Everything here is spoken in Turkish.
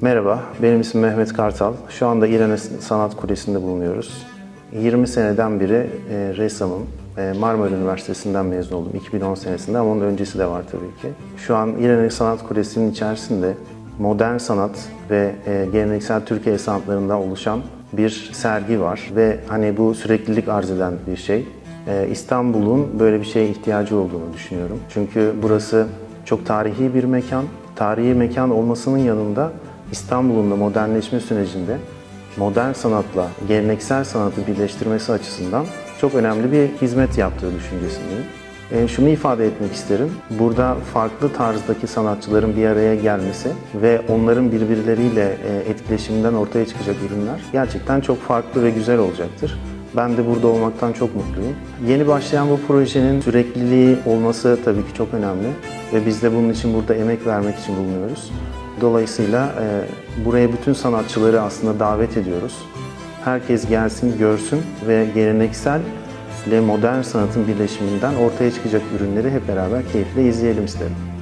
Merhaba, benim ismim Mehmet Kartal. Şu anda İrene Sanat Kulesi'nde bulunuyoruz. 20 seneden beri e, ressamım. E, Marmara Üniversitesi'nden mezun oldum 2010 senesinde ama onun öncesi de var tabii ki. Şu an İrene Sanat Kulesi'nin içerisinde modern sanat ve e, geleneksel Türkiye sanatlarından oluşan bir sergi var ve hani bu süreklilik arz eden bir şey. E, İstanbul'un böyle bir şeye ihtiyacı olduğunu düşünüyorum. Çünkü burası çok tarihi bir mekan. Tarihi mekan olmasının yanında İstanbul'un da modernleşme sürecinde modern sanatla geleneksel sanatı birleştirmesi açısından çok önemli bir hizmet yaptığı düşüncesindeyim. E, şunu ifade etmek isterim. Burada farklı tarzdaki sanatçıların bir araya gelmesi ve onların birbirleriyle e, etkileşiminden ortaya çıkacak ürünler gerçekten çok farklı ve güzel olacaktır. Ben de burada olmaktan çok mutluyum. Yeni başlayan bu projenin sürekliliği olması tabii ki çok önemli ve biz de bunun için burada emek vermek için bulunuyoruz. Dolayısıyla e, buraya bütün sanatçıları aslında davet ediyoruz. Herkes gelsin, görsün ve geleneksel ile modern sanatın birleşiminden ortaya çıkacak ürünleri hep beraber keyifle izleyelim isterim.